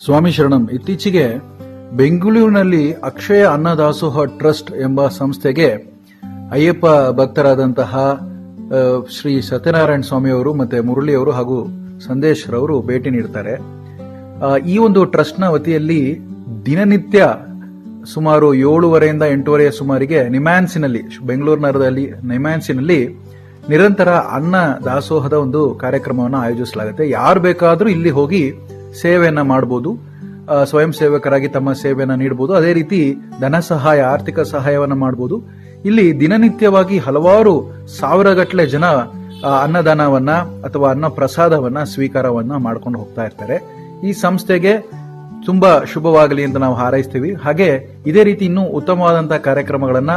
ಸ್ವಾಮಿ ಶರಣಂ, ಇತ್ತೀಚೆಗೆ ಬೆಂಗಳೂರಿನಲ್ಲಿ ಅಕ್ಷಯ ಅನ್ನದಾಸೋಹ ಟ್ರಸ್ಟ್ ಎಂಬ ಸಂಸ್ಥೆಗೆ ಅಯ್ಯಪ್ಪ ಭಕ್ತರಾದಂತಹ ಶ್ರೀ ಸತ್ಯನಾರಾಯಣ ಸ್ವಾಮಿಯವರು ಮತ್ತೆ ಮುರಳಿಯವರು ಹಾಗೂ ಸಂದೇಶ್ ರವರು ಭೇಟಿ ನೀಡ್ತಾರೆ. ಈ ಒಂದು ಟ್ರಸ್ಟ್ನ ವತಿಯಲ್ಲಿ ದಿನನಿತ್ಯ ಸುಮಾರು ಏಳುವರೆಯಿಂದ ಎಂಟೂವರೆಯ ಸುಮಾರಿಗೆ ನಿಮ್ಯಾನ್ಸಿನಲ್ಲಿ, ಬೆಂಗಳೂರು ನಗರದಲ್ಲಿ ನಿಮ್ಯಾನ್ಸಿನಲ್ಲಿ ನಿರಂತರ ಅನ್ನ ದಾಸೋಹದ ಒಂದು ಕಾರ್ಯಕ್ರಮವನ್ನು ಆಯೋಜಿಸಲಾಗುತ್ತೆ. ಯಾರು ಬೇಕಾದರೂ ಇಲ್ಲಿ ಹೋಗಿ ಸೇವೆಯನ್ನ ಮಾಡಬಹುದು ಸ್ವಯಂ ಸೇವಕರಾಗಿ ತಮ್ಮ ಸೇವೆಯನ್ನು ನೀಡಬಹುದು ಅದೇ ರೀತಿ ಧನ ಸಹಾಯ, ಆರ್ಥಿಕ ಸಹಾಯವನ್ನು ಮಾಡಬಹುದು ಇಲ್ಲಿ ದಿನನಿತ್ಯವಾಗಿ ಹಲವಾರು ಸಾವಿರಗಟ್ಟಲೆ ಜನ ಅನ್ನದಾನವನ್ನ ಅಥವಾ ಅನ್ನ ಪ್ರಸಾದವನ್ನ ಸ್ವೀಕಾರವನ್ನ ಮಾಡ್ಕೊಂಡು ಹೋಗ್ತಾ ಇರ್ತಾರೆ. ಈ ಸಂಸ್ಥೆಗೆ ತುಂಬಾ ಶುಭವಾಗಲಿ ಅಂತ ನಾವು ಹಾರೈಸ್ತೀವಿ. ಹಾಗೆ ಇದೇ ರೀತಿ ಇನ್ನೂ ಉತ್ತಮವಾದಂತಹ ಕಾರ್ಯಕ್ರಮಗಳನ್ನ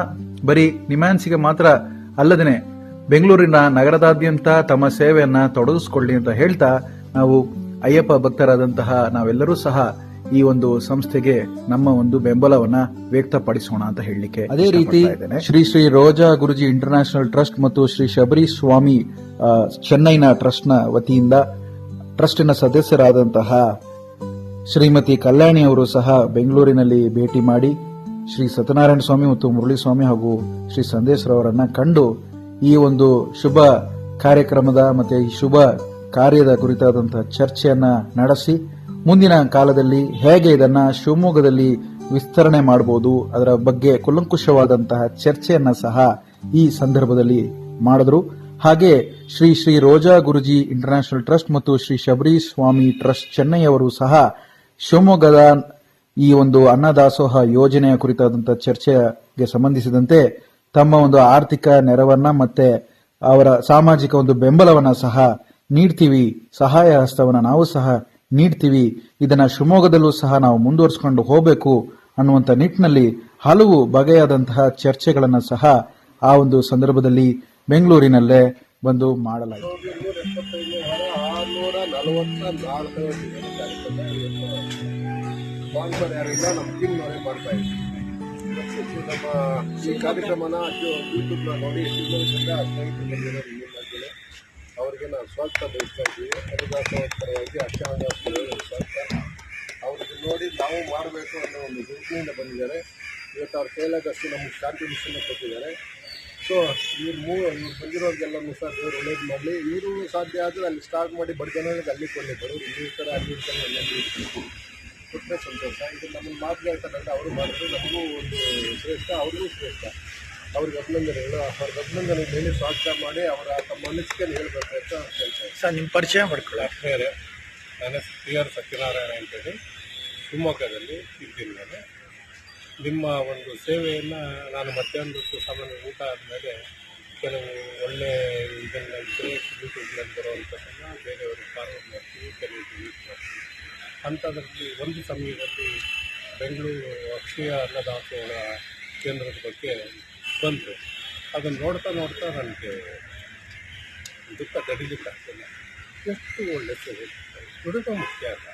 ಬರೀ ನಿಮ್ಯಾನ್ಸಿಗೆ ಮಾತ್ರ ಅಲ್ಲದೇನೆ ಬೆಂಗಳೂರಿನ ನಗರದಾದ್ಯಂತ ತಮ್ಮ ಸೇವೆಯನ್ನ ತೊಡಗಿಸ್ಕೊಳ್ಳಿ ಅಂತ ಹೇಳ್ತಾ ನಾವು ಅಯ್ಯಪ್ಪ ಭಕ್ತರಾದಂತಹ ನಾವೆಲ್ಲರೂ ಸಹ ಈ ಒಂದು ಸಂಸ್ಥೆಗೆ ನಮ್ಮ ಒಂದು ಬೆಂಬಲವನ್ನ ವ್ಯಕ್ತಪಡಿಸೋಣ ಅಂತ ಹೇಳಲಿಕ್ಕೆ ಅದೇ ರೀತಿ ಶ್ರೀ ಶ್ರೀ ರೋಜಾ ಗುರುಜಿ ಇಂಟರ್ನ್ಯಾಷನಲ್ ಟ್ರಸ್ಟ್ ಮತ್ತು ಶ್ರೀ ಶಬರಿ ಸ್ವಾಮಿ ಚೆನ್ನೈನ ಟ್ರಸ್ಟ್ನ ವತಿಯಿಂದ ಟ್ರಸ್ಟಿನ ಸದಸ್ಯರಾದಂತಹ ಶ್ರೀಮತಿ ಕಲ್ಯಾಣಿ ಅವರು ಸಹ ಬೆಂಗಳೂರಿನಲ್ಲಿ ಭೇಟಿ ಮಾಡಿ ಶ್ರೀ ಸತ್ಯನಾರಾಯಣ ಸ್ವಾಮಿ ಮತ್ತು ಮುರಳಿ ಸ್ವಾಮಿ ಹಾಗೂ ಶ್ರೀ ಸಂದೇಶ್ ರವರನ್ನ ಕಂಡು ಈ ಒಂದು ಶುಭ ಕಾರ್ಯಕ್ರಮದ ಮತ್ತೆ ಈ ಶುಭ ಕಾರ್ಯದ ಕುರಿತಾದಂತಹ ಚರ್ಚೆಯನ್ನ ನಡೆಸಿ ಮುಂದಿನ ಕಾಲದಲ್ಲಿ ಹೇಗೆ ಇದನ್ನ ಶಿವಮೊಗ್ಗದಲ್ಲಿ ವಿಸ್ತರಣೆ ಮಾಡಬಹುದು ಅದರ ಬಗ್ಗೆ ಕುಲಂಕುಷವಾದಂತಹ ಚರ್ಚೆಯನ್ನ ಸಹ ಈ ಸಂದರ್ಭದಲ್ಲಿ ಮಾಡಿದ್ರು. ಹಾಗೆ ಶ್ರೀ ಶ್ರೀ ರೋಜಾ ಗುರುಜಿ ಇಂಟರ್ನ್ಯಾಷನಲ್ ಟ್ರಸ್ಟ್ ಮತ್ತು ಶ್ರೀ ಶಬರಿ ಸ್ವಾಮಿ ಟ್ರಸ್ಟ್ ಚೆನ್ನೈ ಅವರು ಸಹ ಶಿವಮೊಗ್ಗದ ಈ ಒಂದು ಅನ್ನದಾಸೋಹ ಯೋಜನೆಯ ಕುರಿತಾದಂತಹ ಚರ್ಚೆಗೆ ಸಂಬಂಧಿಸಿದಂತೆ ತಮ್ಮ ಒಂದು ಆರ್ಥಿಕ ನೆರವನ್ನ ಮತ್ತೆ ಅವರ ಸಾಮಾಜಿಕ ಒಂದು ಬೆಂಬಲವನ್ನ ಸಹ ನೀಡ್ತೀವಿ. ಸಹಾಯ ಹಸ್ತವನ್ನು ನಾವು ಸಹ ನೀಡ್ತೀವಿ. ಇದನ್ನ ಶಿವಮೊಗ್ಗದಲ್ಲೂ ಸಹ ನಾವು ಮುಂದುವರಿಸಿಕೊಂಡು ಹೋಗಬೇಕು ಅನ್ನುವಂಥ ನಿಟ್ಟಿನಲ್ಲಿ ಹಲವು ಬಗೆಯಾದಂತಹ ಚರ್ಚೆಗಳನ್ನು ಸಹ ಆ ಒಂದು ಸಂದರ್ಭದಲ್ಲಿ ಬೆಂಗಳೂರಿನಲ್ಲೇ ಬಂದು ಮಾಡಲಾಯಿತು ಈ ಕಾರ್ಯಕ್ರಮನ ನೋಡಿ ಅವರಿಗೆ ನಾವು ಸ್ವಾಗತ ಬಯಸ್ತಾ ಇದ್ದೀವಿ ಹರಿದಾಸೋತ್ತರವಾಗಿ ಅಕ್ಷಾಂಗಾಸ್ಕರವಾಗಿ ಸ್ವಾಗತ ಅವ್ರಿಗೆ ನೋಡಿ ನಾವು ಮಾಡಬೇಕು ಅನ್ನೋ ಒಂದು ಹುಡುಗಿಯಿಂದ ಬಂದಿದ್ದಾರೆ. ಇವತ್ತು ಅವ್ರ ಕೈಲಾದಷ್ಟು ನಮಗೆ ಶಾಂತಿ ಮಿಷನ್ ಕೊಟ್ಟಿದ್ದಾರೆ. ಸೊ ಇವ್ರು ಮೂ, ಇವ್ರು ಬಂದಿರೋರಿಗೆಲ್ಲನೂ ಸಹ ದೇವರು ಒಳ್ಳೇದು ಮಾಡಲಿ. ಇವರು ಸಾಧ್ಯ ಆದರೆ ಅಲ್ಲಿ ಸ್ಟಾರ್ಟ್ ಮಾಡಿ ಬಡ ಜನರಿಗೆ ಅಲ್ಲಿ ಕೊಂಡಿದ್ದರು ಈ ಥರ ಅಲ್ಲಿ ಕೊಟ್ಟರೆ ಸಂತೋಷ. ಇದು ನಮ್ಮನ್ನು ಮಾತುಗಾಡ್ತಾರಂటే ಅವರು ಮಾಡಿದ್ರೆ ನಮಗೂ ಒಂದು ಶ್ರೇಷ್ಠ, ಅವ್ರಿಗೂ ಶ್ರೇಷ್ಠ. ಅವ್ರಿಗೆ ಅಭಿನಂದನೆಗಳು ಅವ್ರಿಗೆ ಅಭಿನಂದನೆ ಮೇಲೆ ಸ್ವಾಗತ ಮಾಡಿ ಅವರ ತಮ್ಮ ಅನಿಸಿಕೆಯನ್ನು ಹೇಳಬೇಕು ಅಂತ ಕೇಳ್ತಾರೆ ಸರ್ ನಿಮ್ಮ ಪರಿಚಯ ಮಾಡ್ಕೊಳ್ಳಿ. ಬೇರೆ ನನ್ನ ಪಿ ಆರ್ ಸತ್ಯನಾರಾಯಣ ಅಂತೇಳಿ. ಶಿವಮೊಗ್ಗದಲ್ಲಿ ಇದ್ದೀನಿ ನಾನು. ನಿಮ್ಮ ಒಂದು ಸೇವೆಯನ್ನು ನಾನು ಮಧ್ಯಾಹ್ನ ಹೊತ್ತು ಸಾಮಾನ್ಯ ಊಟ ಆದಮೇಲೆ ಕೆಲವು ಒಳ್ಳೆ ಇದನ್ನ ಇದ್ದರೆ ಯೂಟ್ಯೂಬ್ನಲ್ಲಿ ಬರುವಂಥದ್ದನ್ನು ಬೇರೆಯವ್ರಿಗೆ ಫಾರ್ವರ್ಡ್ ಮಾಡ್ತೀವಿ ಕೆಲವು ಯೂಸ್ ಮಾಡ್ತೀವಿ ಅಂಥದ್ರಲ್ಲಿ ಒಂದು ಸಮಯದಲ್ಲಿ ಬೆಂಗಳೂರು ಅಕ್ಷಯ ಅನ್ನದಾಸೋಹ ಕೇಂದ್ರದ ಬಗ್ಗೆ ಬಂದರು ಅದನ್ನು ನೋಡ್ತಾ ನೋಡ್ತಾ ನನಗೆ ದುಃಖ ತಡಿಲಿಕ್ಕಾಗ್ತಿಲ್ಲ ಎಷ್ಟು ಒಳ್ಳೆ ಸೇವೆ ದುಡಿಮೆ ಮುಖ್ಯ ಅಲ್ಲ.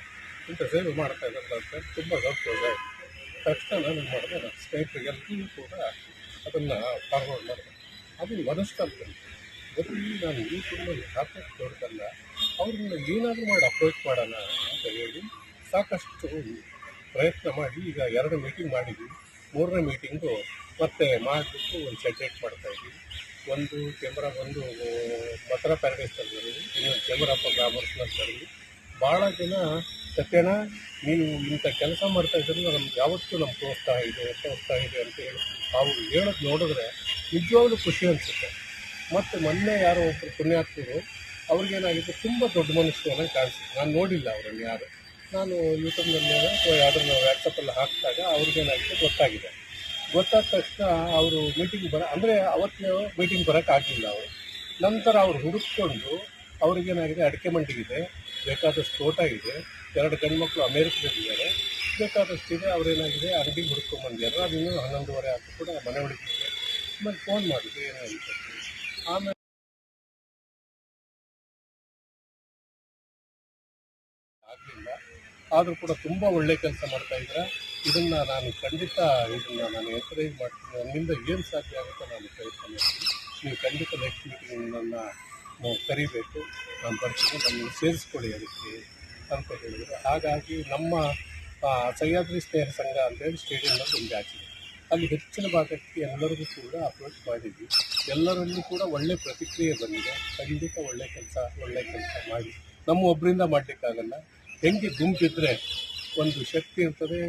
ಇಂಥ ಸೇವೆ ಮಾಡ್ತಾ ಇದ್ದಾರೆ ಅಂತ ತುಂಬ ಆಯಿತು ತಕ್ಷಣ ನಾನು ಮಾಡಿದೆ ನನ್ನ ಸ್ನೇಹಿತರಿಗೆಲ್ಲರೂ ಕೂಡ ಅದನ್ನು ಫಾರ್ವರ್ಡ್ ಮಾಡಿದೆ ಅದು ಮನಸ್ಸಲ್ಲಿ ಬರೀ ನಾನು ಈ ತುಂಬ ಸಾಕಷ್ಟು ದೊಡ್ಡದಲ್ಲ, ಅವ್ರನ್ನ ಏನಾದರೂ ಮಾಡಿ ಅಪ್ರೋಚ್ ಮಾಡೋಣ ಅಂತ ಹೇಳಿ ಸಾಕಷ್ಟು ಪ್ರಯತ್ನ ಮಾಡಿ ಈಗ ಎರಡು ಮೀಟಿಂಗ್ ಮಾಡಿದ್ವಿ ಮೂರನೇ ಮೀಟಿಂಗು ಮತ್ತೆ ಮಾಡಿಬಿಟ್ಟು ಒಂದು ಸೆಟ್ರೇಟ್ ಮಾಡ್ತಾ ಇದ್ದೀವಿ ಒಂದು ಕ್ಯಾಮ್ರಾ ಬಂದು ಮಥುರ ಪ್ಯಾರಡೈಸ್ ಬರೋದು ಇನ್ನೊಂದು ಕ್ಯಾಮ್ರಾಪ ಗ್ರಾಮರ್ಸ್ನಲ್ಲಿ ಬರೋದು ಭಾಳ ಜನ ಸತ್ಯನ ನೀನು ಇಂಥ ಕೆಲಸ ಮಾಡ್ತಾ ಇದ್ದರೂ ನಮ್ಗೆ ಯಾವತ್ತೂ ನಮ್ಮ ಪ್ರೋತ್ಸಾಹ ಇದೆ ಪ್ರೋತ್ಸಾಹ ಇದೆ ಅಂತ ಹೇಳಿ ನಾವು ಹೇಳೋದು ನೋಡಿದ್ರೆ ನಿಜವಾಗ್ಲೂ ಖುಷಿ ಅನಿಸುತ್ತೆ. ಮತ್ತು ಮೊನ್ನೆ ಯಾರೋ ಒಬ್ಬರು ಪುಣ್ಯಾತ್ಮರು, ಅವ್ರಿಗೇನಾಗಿತ್ತು, ತುಂಬ ದೊಡ್ಡ ಮನಸ್ಸು ಅನ್ನೋ ಕಾಣಿಸುತ್ತೆ. ನಾನು ನೋಡಿಲ್ಲ ಅವರಲ್ಲಿ ಯಾರು. ನಾನು ಯೂಟ್ಯೂಬ್ನಲ್ಲಿ ಅಥವಾ ಯಾವ್ದಾದ್ರು ವ್ಯಾಟ್ಸಪ್ಪಲ್ಲಿ ಹಾಕಿದಾಗ ಅವ್ರಿಗೇನಾಗಿದೆ ಗೊತ್ತಾಗಿದೆ. ಗೊತ್ತಾದ ತಕ್ಷಣ ಅವರು ಮೀಟಿಂಗ್ ಬರ, ಅಂದರೆ ಅವತ್ತು ಮೀಟಿಂಗ್ ಬರೋಕ್ಕಾಗಲಿಲ್ಲ ಅವರು. ನಂತರ ಅವ್ರು ಹುಡುಕ್ಕೊಂಡು ಅವ್ರಿಗೇನಾಗಿದೆ ಅಡಿಕೆ ಮಂಡಿಗಿದೆ ಬೇಕಾದಷ್ಟು ತೋಟ ಇದೆ, ಎರಡು ಗಂಡ್ಮಕ್ಳು ಅಮೇರಿಕದಲ್ಲಿದ್ದಾರೆ ಬೇಕಾದಷ್ಟು ಇದೆ ಅವರೇನಾಗಿದೆ ಅಂಗಡಿ ಹುಡ್ಕೊಂಬಂದಿದ್ದಾರೆ, ಅದು ಇನ್ನೂ ಹನ್ನೊಂದುವರೆ ಆದರೂ ಕೂಡ ಮನೆ ಹುಡುಕಿದೆ ಆಮೇಲೆ ಫೋನ್ ಮಾಡಿದ್ವಿ ಏನೋ ಅಂತ. ಆಮೇಲೆ ಆದರೂ ಕೂಡ ತುಂಬ ಒಳ್ಳೆ ಕೆಲಸ ಮಾಡ್ತಾ ಇದ್ದರೆ ಇದನ್ನು ನಾನು ಖಂಡಿತ ಇದನ್ನು ನಾನು ಎನ್ಕರೇಜ್ ಮಾಡ್ತೀನಿ. ನನ್ನಿಂದ ಏನು ಸಾಧ್ಯ ಆಗುತ್ತೆ ನಾನು ಪ್ರಯತ್ನ ಮಾಡ್ತೀನಿ. ನೀವು ಖಂಡಿತ ನೆಕ್ಸ್ಟ್ ಮೀಟಿಂಗ್ ನನ್ನ ಕರಿಬೇಕು. ನಾನು ಬರ್ತೀನಿ ನಮ್ಮನ್ನು ಸೇರಿಸ್ಕೊಳ್ಳಿ ಅದಕ್ಕೆ ಅಂತ ಹೇಳಿದರು. ಹಾಗಾಗಿ ನಮ್ಮ ಸಹ್ಯಾದ್ರಿ ಸ್ನೇಹ ಸಂಘ ಅಂತೇಳಿ ಸ್ಟೇಡಿಯಮ್ನಲ್ಲಿ ಒಂದು ಇದೆ. ಅಲ್ಲಿ ಹೆಚ್ಚಿನ ಭಾಗಕ್ಕೆ ಎಲ್ಲರಿಗೂ ಕೂಡ ಅಪ್ರೋಚ್ ಮಾಡಿದ್ವಿ. ಎಲ್ಲರಲ್ಲೂ ಕೂಡ ಒಳ್ಳೆ ಪ್ರತಿಕ್ರಿಯೆ ಬಂದಿದೆ. ಖಂಡಿತ ಒಳ್ಳೆ ಕೆಲಸ ಒಳ್ಳೆ ಕೆಲಸ ಮಾಡಿ. ನಮ್ಮ ಒಬ್ಬರಿಂದ ಮಾಡಲಿಕ್ಕಾಗಲ್ಲ. ಹೆಂಗೆ ಗುಂಪಿದ್ರೆ ಒಂದು ಶಕ್ತಿ ಇರ್ತದೆ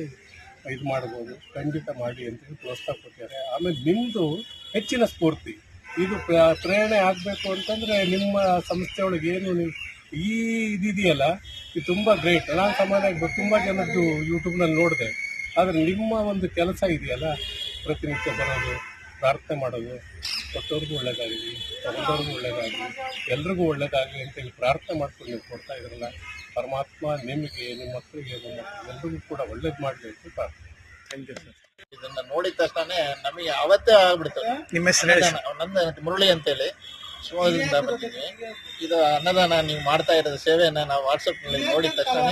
ಇದು ಮಾಡ್ಬೋದು, ಖಂಡಿತ ಮಾಡಿ ಅಂತೇಳಿ ಪ್ರೋತ್ಸಾಹ ಕೊಟ್ಟಿದ್ದಾರೆ ಆಮೇಲೆ ನಿಮ್ಮದು ಹೆಚ್ಚಿನ ಸ್ಫೂರ್ತಿ. ಇದು ಪ್ರ- ಪ್ರೇರಣೆ ಆಗಬೇಕು ಅಂತಂದರೆ ನಿಮ್ಮ ಸಂಸ್ಥೆಯೊಳಗೆ ಏನು ನೀವು ಈ ಇದಿದೆಯಲ್ಲ, ಇದು ತುಂಬ ಗ್ರೇಟ್ ನಾನು ಸಾಮಾನ್ಯವಾಗಿ ತುಂಬ ಜನದ್ದು ಯೂಟ್ಯೂಬ್ನಲ್ಲಿ ನೋಡಿದೆ. ಆದರೆ ನಿಮ್ಮ ಒಂದು ಕೆಲಸ ಇದೆಯಲ್ಲ, ಪ್ರತಿನಿತ್ಯ ಬರೋದು, ಪ್ರಾರ್ಥನೆ ಮಾಡೋದು, ಕೊಟ್ಟವ್ರಿಗೂ ಒಳ್ಳೇದಾಗಲಿ, ತಗೊಂಡವ್ರಿಗೂ ಒಳ್ಳೇದಾಗಲಿ, ಎಲ್ರಿಗೂ ಒಳ್ಳೇದಾಗಲಿ ಅಂತೇಳಿ ಪ್ರಾರ್ಥನೆ ಮಾಡ್ಕೊಂಡು ನೀವು ಕೊಡ್ತಾ ಇದ್ರಲ್ಲ ಪರಮಾತ್ಮ ನಿಮಗೆ ನಿಮ್ಮ ಮಕ್ಕಳಿಗೆ ನಿಮ್ಮ ಎಲ್ರಿಗೂ ಕೂಡ ಒಳ್ಳೇದು ಮಾಡಲಿ ಅಂತ ಪ್ರಾರ್ಥನೆ ಥ್ಯಾಂಕ್ ಯು ಸರ್ ಇದನ್ನ ನೋಡಿದ ತಕ್ಷಣ ನಮಗೆ ಅವತ್ತೇ ಆಗ್ಬಿಡ್ತದೆ. ನಿಮ್ಮ ಹೆಸರು. ನಂದು ಮುರಳಿ ಅಂತೇಳಿ. ಶಿವಮೊಗ್ಗದಿಂದ ಬಂದಿದ್ವಿ. ಇದು ಅನ್ನದಾನ ನೀವು ಮಾಡ್ತಾ ಇರೋದು ಸೇವೆಯನ್ನ ನಾವು ವಾಟ್ಸಪ್ನಲ್ಲಿ ನೋಡಿದ ತಕ್ಷಣ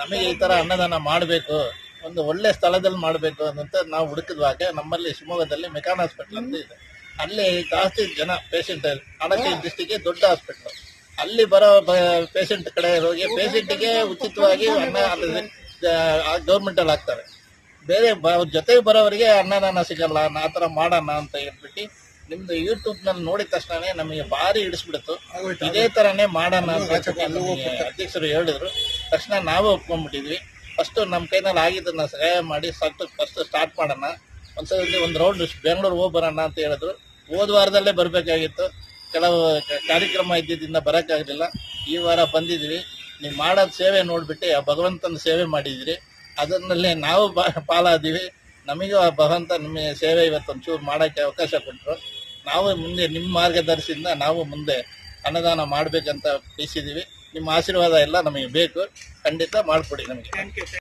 ನಮಗೆ ಈ ತರ ಅನ್ನದಾನ ಮಾಡಬೇಕು ಒಂದು ಒಳ್ಳೆ ಸ್ಥಳದಲ್ಲಿ ಮಾಡಬೇಕು ಅಂತ ನಾವು ಹುಡುಕಿದ್ವಾಗ ನಮ್ಮಲ್ಲಿ ಶಿವಮೊಗ್ಗದಲ್ಲಿ ಮೆಕಾನ್ ಹಾಸ್ಪಿಟಲ್ ಅಂತ ಇದೆ. ಅಲ್ಲಿ ಜಾಸ್ತಿ ಜನ ಪೇಷಂಟ್ ಅಡಕೆ ಡಿಸ್ಟಿಕ್ಗೆ ದೊಡ್ಡ ಹಾಸ್ಪಿಟಲ್ ಅಲ್ಲಿ ಬರೋ ಪೇಷಂಟ್ ಕಡೆ ಹೋಗಿ ಪೇಷಂಟ್ಗೆ ಉಚಿತವಾಗಿ ಅನ್ನ ಗೌರ್ಮೆಂಟಲ್ಲಿ ಹಾಕ್ತಾರೆ. ಬೇರೆ ಬ ಜೊತೆಗೆ ಬರೋವರಿಗೆ ಅನ್ನದಾನ ಸಿಗಲ್ಲ ಆ ಥರ ಮಾಡೋಣ ಅಂತ ಹೇಳ್ಬಿಟ್ಟು ನಿಮ್ದು ಯೂಟ್ಯೂಬ್ನಲ್ಲಿ ನೋಡಿದ ತಕ್ಷಣ ನಮಗೆ ಭಾರಿ ಹಿಡಿಸ್ಬಿಡ್ತು ಇದೇ ಥರನೇ ಮಾಡೋಣ ಅಂತ ಅಧ್ಯಕ್ಷರು ಹೇಳಿದ್ರು. ತಕ್ಷಣ ನಾವೇ ಒಪ್ಕೊಂಡ್ಬಿಟ್ಟಿದ್ವಿ. ಫಸ್ಟ್ ನಮ್ಮ ಕೈನಲ್ಲಿ ಆಗಿದ್ದನ್ನು ಸಹಾಯ ಮಾಡಿ ಸತ್ತು ಫಸ್ಟ್ ಸ್ಟಾರ್ಟ್ ಮಾಡೋಣ. ಒಂದ್ಸಲ ಒಂದು ರೌಂಡ್ ಬೆಂಗಳೂರು ಹೋಗಿ ಬರೋಣ ಅಂತ ಹೇಳಿದ್ರು. ಹೋದ ವಾರದಲ್ಲೇ ಬರಬೇಕಾಗಿತ್ತು. ಕೆಲವು ಕಾರ್ಯಕ್ರಮ ಇದ್ದಿದ್ದರಿಂದ ಬರೋಕ್ಕಾಗಲಿಲ್ಲ. ಈ ವಾರ ಬಂದಿದ್ದೀವಿ. ನೀವು ಮಾಡೋದು ಸೇವೆ ನೋಡಿಬಿಟ್ಟು ಆ ಭಗವಂತನ ಸೇವೆ ಮಾಡಿದಿರಿ ಅದರಲ್ಲಿ ನಾವು ಬಾ- ಪಾಲಾದೀವಿ. ನಮಗೂ ಆ ಭಗವಂತ ನಿಮ್ಮ ಸೇವೆ ಇವತ್ತು ಒಂಚೂರು ಮಾಡೋಕ್ಕೆ ಅವಕಾಶ ಕೊಟ್ಟರು. ನಾವು ಮುಂದೆ ನಿಮ್ಮ ಮಾರ್ಗದರ್ಶಿಯಿಂದ ನಾವು ಮುಂದೆ ಅನ್ನದಾನ ಮಾಡಬೇಕಂತ ಬಯಸಿದ್ದೀವಿ. ನಿಮ್ಮ ಆಶೀರ್ವಾದ ಎಲ್ಲ ನಮಗೆ ಬೇಕು. ಖಂಡಿತ ಮಾಡಿಕೊಡಿ ನಮಗೆ.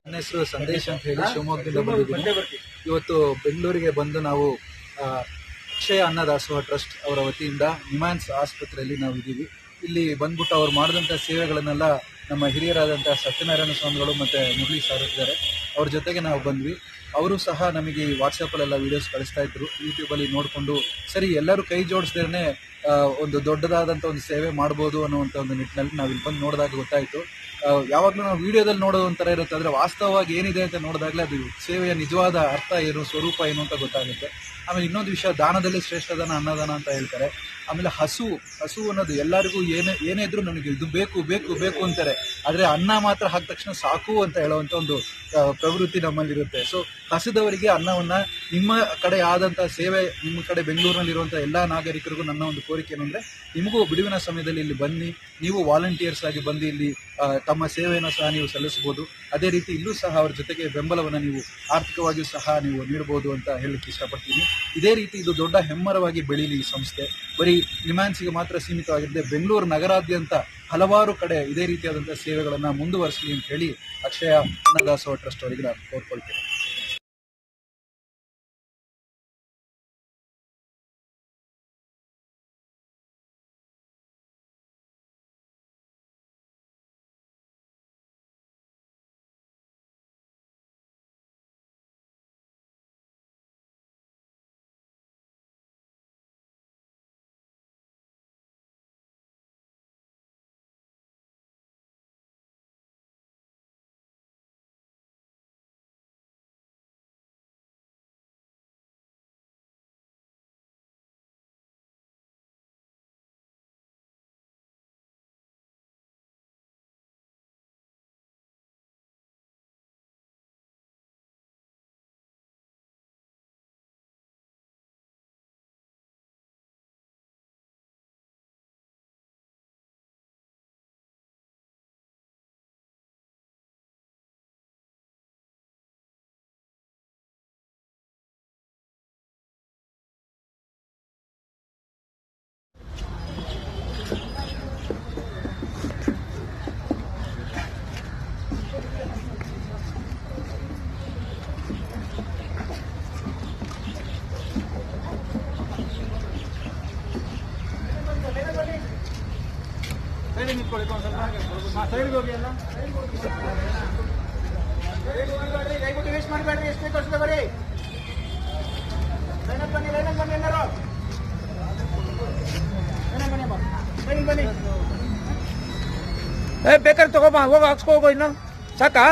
ನನ್ನ ಹೆಸರು ಸಂದೇಶ್ ಅಂತ ಹೇಳಿ ಶಿವಮೊಗ್ಗದಿಂದ ಬಂದಿದ್ದೀನಿ. ಇವತ್ತು ಬೆಂಗಳೂರಿಗೆ ಬಂದು ನಾವು ಅಕ್ಷಯ ಅನ್ನದಾಸೋಹ ಟ್ರಸ್ಟ್ ಅವರ ವತಿಯಿಂದ ನಿಮ್ಯಾನ್ಸ್ ಆಸ್ಪತ್ರೆಯಲ್ಲಿ ನಾವು ಇದ್ದೀವಿ. ಇಲ್ಲಿ ಬಂದ್ಬಿಟ್ಟು ಅವ್ರು ಮಾಡಿದಂಥ ಸೇವೆಗಳನ್ನೆಲ್ಲ ನಮ್ಮ ಹಿರಿಯರಾದಂಥ ಸತ್ಯನಾರಾಯಣ ಸ್ವಾಮಿಗಳು ಮತ್ತು ಮುರಳಿ ಸರ್ ಇದ್ದಾರೆ. ಅವ್ರ ಜೊತೆಗೆ ನಾವು ಬಂದ್ವಿ. ಅವರು ಸಹ ನಮಗೆ ಈ ವಾಟ್ಸಪ್ಪಲ್ಲೆಲ್ಲ ವೀಡಿಯೋಸ್ ಕಳಿಸ್ತಾ ಇದ್ರು. ಯೂಟ್ಯೂಬಲ್ಲಿ ನೋಡಿಕೊಂಡು, ಸರಿ, ಎಲ್ಲರೂ ಕೈ ಜೋಡಿಸ್ದೇನೆ ಒಂದು ದೊಡ್ಡದಾದಂಥ ಒಂದು ಸೇವೆ ಮಾಡ್ಬೋದು ಅನ್ನುವಂಥ ಒಂದು ನಿಟ್ಟಿನಲ್ಲಿ ನಾವು ಇಲ್ಲಿ ಬಂದು ನೋಡಿದಾಗ ಗೊತ್ತಾಯಿತು. ಯಾವಾಗಲೂ ನಾವು ವೀಡಿಯೋದಲ್ಲಿ ನೋಡೋದು ಒಂಥರ ಇರುತ್ತೆ. ಆದರೆ ವಾಸ್ತವವಾಗಿ ಏನಿದೆ ಅಂತ ನೋಡಿದಾಗಲೇ ಅದು ಸೇವೆಯ ನಿಜವಾದ ಅರ್ಥ ಏನು, ಸ್ವರೂಪ ಏನು ಅಂತ ಗೊತ್ತಾಗುತ್ತೆ. ಆಮೇಲೆ ಇನ್ನೊಂದು ವಿಷಯ, ದಾನದಲ್ಲಿ ಶ್ರೇಷ್ಠ ದಾನ ಅನ್ನದಾನ ಅಂತ ಹೇಳ್ತಾರೆ. ಆಮೇಲೆ ಹಸು ಹಸು ಅನ್ನೋದು ಎಲ್ಲರಿಗೂ ಏನೇ ಏನೇ ಇದ್ರೂ ನನಗೆ ಇದು ಬೇಕು ಬೇಕು ಬೇಕು ಅಂತಾರೆ. ಆದರೆ ಅನ್ನ ಮಾತ್ರ ಹಾಕಿದ ತಕ್ಷಣ ಸಾಕು ಅಂತ ಹೇಳುವಂಥ ಒಂದು ಪ್ರವೃತ್ತಿ ನಮ್ಮಲ್ಲಿರುತ್ತೆ. ಸೊ ಹಸಿದವರಿಗೆ ಅನ್ನವನ್ನು ನಿಮ್ಮ ಕಡೆ ಆದಂಥ ಸೇವೆ, ನಿಮ್ಮ ಕಡೆ ಬೆಂಗಳೂರಿನಲ್ಲಿರುವಂಥ ಎಲ್ಲ ನಾಗರಿಕರಿಗೂ ನನ್ನ ಒಂದು ಕೋರಿಕೆ ಏನಂದರೆ, ನಿಮಗೂ ಬಿಡುವಿನ ಸಮಯದಲ್ಲಿ ಇಲ್ಲಿ ಬನ್ನಿ. ನೀವು ವಾಲಂಟಿಯರ್ಸ್ ಆಗಿ ಬಂದು ಇಲ್ಲಿ ತಮ್ಮ ಸೇವೆಯನ್ನು ಸಹ ನೀವು ಸಲ್ಲಿಸ್ಬೋದು ಅದೇ ರೀತಿ ಇಲ್ಲೂ ಸಹ ಅವರ ಜೊತೆಗೆ ಬೆಂಬಲವನ್ನು ನೀವು ಆರ್ಥಿಕವಾಗಿಯೂ ಸಹ ನೀವು ನೀಡ್ಬೋದು ಅಂತ ಹೇಳಲಿಕ್ಕೆ ಇಷ್ಟಪಡ್ತೀನಿ. ಇದೇ ರೀತಿ ಇದು ದೊಡ್ಡ ಹೆಮ್ಮರವಾಗಿ ಬೆಳೀಲಿ ಈ ಸಂಸ್ಥೆ. ಬರೀ ನಿಮ್ಯಾನ್ಸಿಗೆ ಮಾತ್ರ ಸೀಮಿತವಾಗಿರದೆ ಬೆಂಗಳೂರು ನಗರಾದ್ಯಂತ ಹಲವಾರು ಕಡೆ ಇದೇ ರೀತಿಯಾದಂಥ ಸೇವೆಗಳನ್ನು ಮುಂದುವರಿಸಲಿ ಅಂತ ಹೇಳಿ ಅಕ್ಷಯ ಅನ್ನದಾಸೋಹ ಟ್ರಸ್ಟ್ ಅವರಿಗೆ ನಾನು ಕೋರ್ಕೊಳ್ತೇನೆ. ಸೈಡಿಗೆ ನಿಂತ್ಕೊಳ್ಳಿ ಒಂದು ಸ್ವಲ್ಪ ಹೋಗಿ ಅಲ್ಲ ದಯವಿಟ್ಟು ವೇಸ್ಟ್ ಮಾಡಬೇಡ್ರಿ ಎಷ್ಟೇ ಬರೀ. ಬನ್ನಿ ಬನ್ನಿ ಎಲ್ಲರೂ. ಬನ್ನಿ ಏ ಬೇಕಾದ್ರೆ ತಗೋಬಾ ಹೋಗ ಹಾಕ್ಸ್ಕೋ ಹೋಗೋ ಇನ್ನು. ಸಾಕಾ?